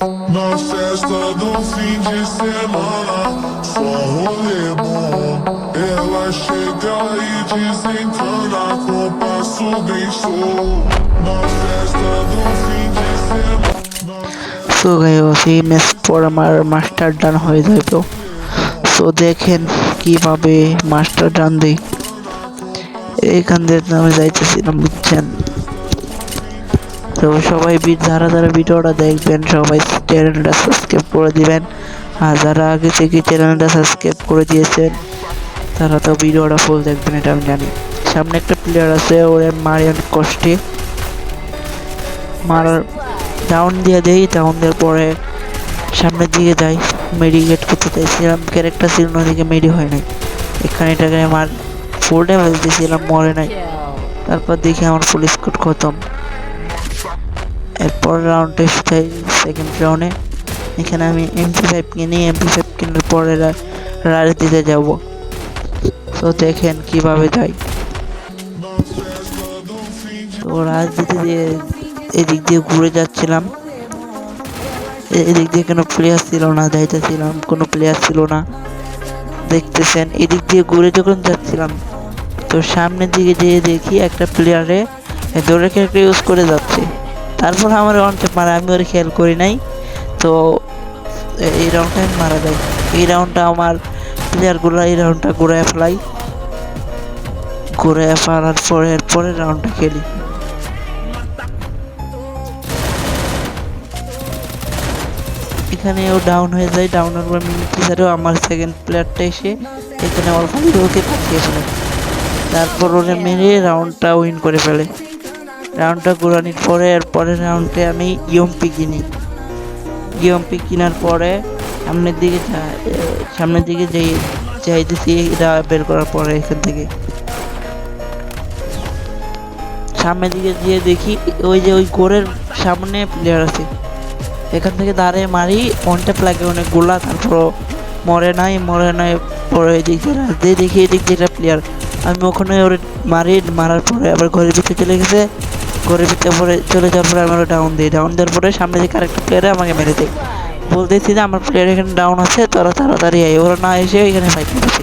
Na festa do fim de semana, só rolê bom. Ela chega e desencana com passo bem show. Na festa do fim de semana. So guys এই match পর আমার master ডান হয়ে যাইব so দেখেন কীভাবে master ডান দিই এইখান দিয়ে আমি যাইতেছিলাম বুঝছেন তো সবাই যারা যারা ভিডিওটা দেখবেন, সবাই চ্যানেলটা সাবস্ক্রাইব করে দিবেন। আর যারা আগে থেকে চ্যানেলটা সাবস্ক্রাইব করে দিয়েছেন, তারা তো ভিডিওটা ফুল দেখবেন, এটা আমি জানি। সামনে একটা প্লেয়ার আছে, ওরে মারি অনেক কষ্টে। মারার ডাউন দিয়ে দেই ডাউন দেওয়ার পরে সামনের দিকে যাই। মেডিকেট করতে চাইছিলাম ক্যারেক্টার ছিল না দিকে মেডি হয় নাই। এখানে এটাকে আমার ফুল ড্যামেজ দিয়েছিলাম, মরে নাই। তারপর দেখি আমার ফুল স্কোর খতম। এরপর রাউন্ডে যাই সেকেন্ড রাউন্ডে এখানে আমি এমপি ফাইভ কিনি এমপি ফাইভ কেনার পরে রাজ দিতে যাব। তো দেখেন কীভাবে যাই তো রাজ দিতে দিয়ে এদিক দিয়ে ঘুরে যাচ্ছিলাম। এদিক দিয়ে কোনো প্লেয়ার ছিল না, যাইতেছিলাম, কোনো প্লেয়ার ছিল না। দেখতেছেন, এদিক দিয়ে ঘুরে যখন যাচ্ছিলাম, তো সামনের দিকে যেয়ে দেখি একটা প্লেয়ারে দৌড়ে ক্যারেক্টার ইউজ করে যাচ্ছে। তারপর আমার অনটে মারা, আমি ওর খেয়াল করি নাই। তো, এই রাউন্ডটা আমি মারা যাই এই রাউন্ডটা আমার প্লেয়ারগুলো এই রাউন্ডটা ঘুরায় ফেলাই। ঘুরে ফেলার পরে এরপরে রাউন্ডটা খেলি। এখানে ও ডাউন হয়ে যায় ডাউনের পর মিনিটারেও আমার সেকেন্ড প্লেয়ারটা এসে এখানে অল্প ওকে পাঠিয়ে ফেলে তারপর ওরা মেরে রাউন্ডটা উইন করে ফেলে। রাউন্ডটা ঘোরানোর পরে, এর পরের রাউন্ডে আমি ইয়ম্পি কিনি। ইয়ম্পি কেনার পরে সামনের দিকে সামনের দিকে যাই যাইতেছি, এটা বের করার পরে এখান থেকে। সামনের দিকে গিয়ে দেখি, ওই যে ওই গোরের সামনে প্লেয়ার আছে। এখান থেকে দাঁড়িয়ে মারি ওয়ানটা লাগে, অনেক গোলা তারপর মরে নাই মরে নাই, পরে এদিক দিয়ে দেখি, এদিক দিয়ে প্লেয়ার আমি ওখানে ওরে মারি, মারার পরে আবার ঘরের ভিতরে চলে গেছে। ঘরের ভিতরে পরে চলে যাওয়ার পরে আমি ডাউন দিই। ডাউন দেওয়ার পরে সামনে দিকে আরেকটা প্লেয়ারে আমাকে মেরে দেয়। বলতেছি যে আমার প্লেয়ার এখানে ডাউন আছে, তোরা তাড়াতাড়ি আয়। ওরা না এসে এখানে ফাইট করতেছে।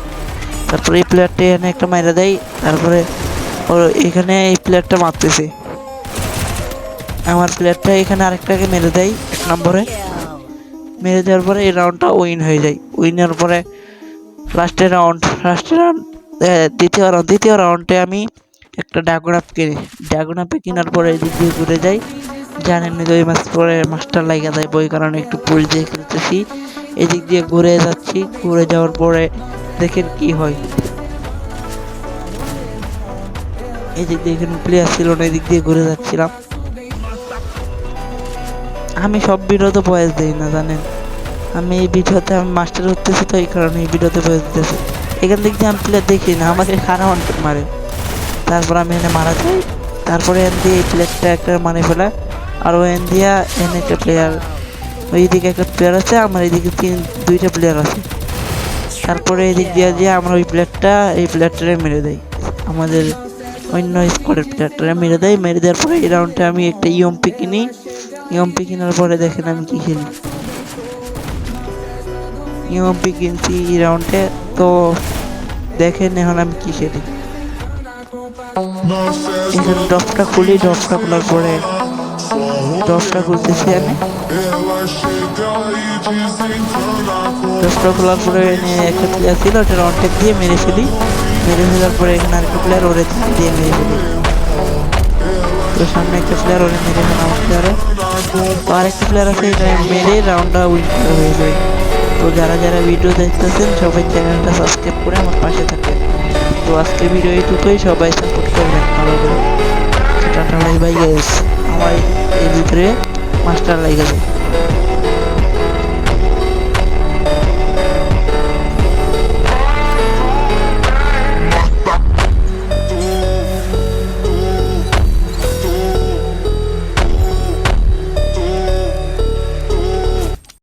তারপরে এই প্লেয়ারটা এখানে একটা মাইরা দেয়। তারপরে ওর এখানে এই প্লেয়ারটা মারতেছে। আমার প্লেয়ারটা এখানে আরেকটাকে মেরে দেয় এক নম্বরে। মেরে দেওয়ার পরে এই রাউন্ডটা উইন হয়ে যায়। উইনের পরে লাস্টের রাউন্ড লাস্টের রাউন্ড দ্বিতীয় রাউন্ড দ্বিতীয় রাউন্ডে আমি একটা ড্রাগন আপ কিনি। ড্রাগন কেনার পরে এদিক দিয়ে ঘুরে যাই। জানেন দুই মাস পরে মাস্টার লাগা যায় বই কারণে একটু পুল দিয়ে খেলতেছি এদিক দিয়ে ঘুরে যাচ্ছি। ঘুরে যাওয়ার পরে দেখেন কি হয়। এদিক দিয়ে এখানে প্লেয়ার ছিল না, এদিক দিয়ে ঘুরে যাচ্ছিলাম। আমি সব ভিডিওতে বয়স দিই না, জানেন। আমি এই ভিডিওতে আমি মাস্টার হতেছি তো, এই কারণে এই ভিডিওতে বয়স দিতেছি। এখান থেকে আমি প্লেয়ার দেখি না, আমাকে খারাপ মারে। তারপর আমি এনে মারা যাই। তারপরে এন দিয়ে এই প্লেয়ারটা একটা মারে ফেলা। আর ও এন দিয়া এনে একটা প্লেয়ার ওই দিকে একটা প্লেয়ার আছে, আমার এইদিকে তিন, দুইটা প্লেয়ার আছে। তারপরে এদিক দিয়ে দিয়ে আমরা ওই প্লেয়ারটা এই প্লেয়ারটারে মেরে দেয় আমাদের অন্য স্কোয়াডের প্লেয়ারটারে মেরে দেয় মেরে দেওয়ার পরে এই রাউন্ডে আমি একটা ইএমপি কিনি। ইএমপি কেনার পরে দেখেন আমি কী খেলি। ইএমপি কিনছি এই রাউন্ডে তো দেখেন এখন আমি কী খেলি। এখানে ড্রপটা খুলি ড্রপটা খোলার পরে ড্রপটা খুলতেছি আমি। desencana খোলার পরে একটা প্লেয়ার ছিল, ওটা রনটেক দিয়ে মেরে ফেলি। মেরে ফেলার পরে এখানে আরেকটা প্লেয়ার ওরে দিয়ে মেরে ফেলি। তো সামনে একটা প্লেয়ার ওরে মেরে ফেলা আমার প্লেয়ারে তো আরেকটা প্লেয়ার আছে, এটা মেরে রাউন্ডটা উইন হয়ে যায় তো যারা যারা ভিডিও দেখতেছেন, সবাই চ্যানেলটা সাবস্ক্রাইব করে আমার পাশে থাকবেন। তো আজকে ভিডিও এইটুকুই সবাই সাপোর্ট করবেন ভালো করে। টাটা বাই ভাই গাইস আমার এর ভিতরে মাস্টার লাগে